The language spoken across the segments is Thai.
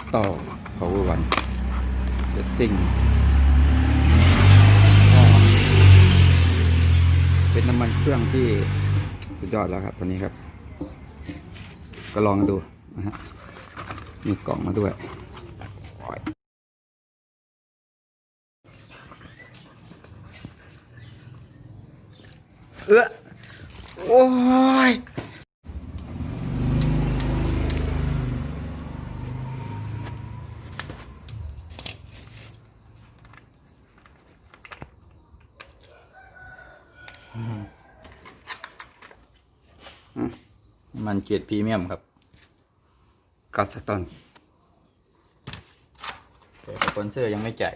install power one จะซิ่งเป็นน้ำมันเครื่องที่สุดยอดแล้วครับตัวนี้ครับ ก็ลองดูนะฮะมีกล่องมาด้วยโอ้ยเออโอ้ย มันเกียรติพรีเมียมครับกัสตันแต่สปอนเซอร์ยังไม่จ่าย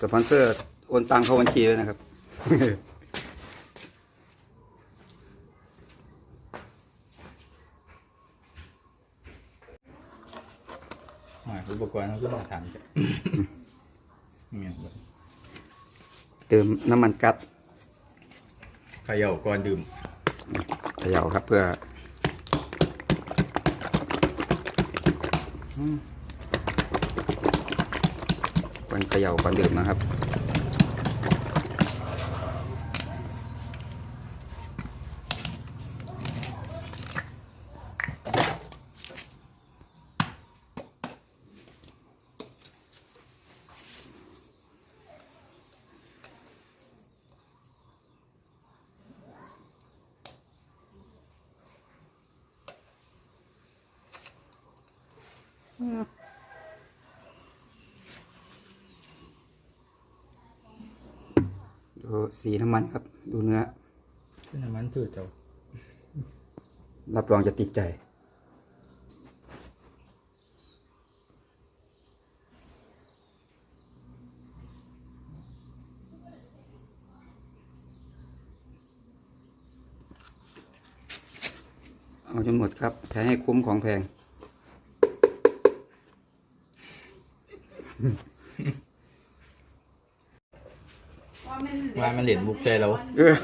สปอนเซอร์โอนตังเข้าบัญชีเลยนะครับหมายอุปกรณ์เขาก็ต้องถามจ้ะ เมียนบ่ เติมน้ำมันกัดเขย่าก่อนดื่มเขย่าครับเพื่ออืมควรเขย่าก่อนดื่มนะครับ ดูสีน้ำมันครับ ดูเนื้อขึ้นน้ำมันถือเจ้า รับรองจะติดใจ เอาจนหมดครับ ใช้ให้คุ้มของแพง ว่ามันเหรียญบุกใจแล้ว เออ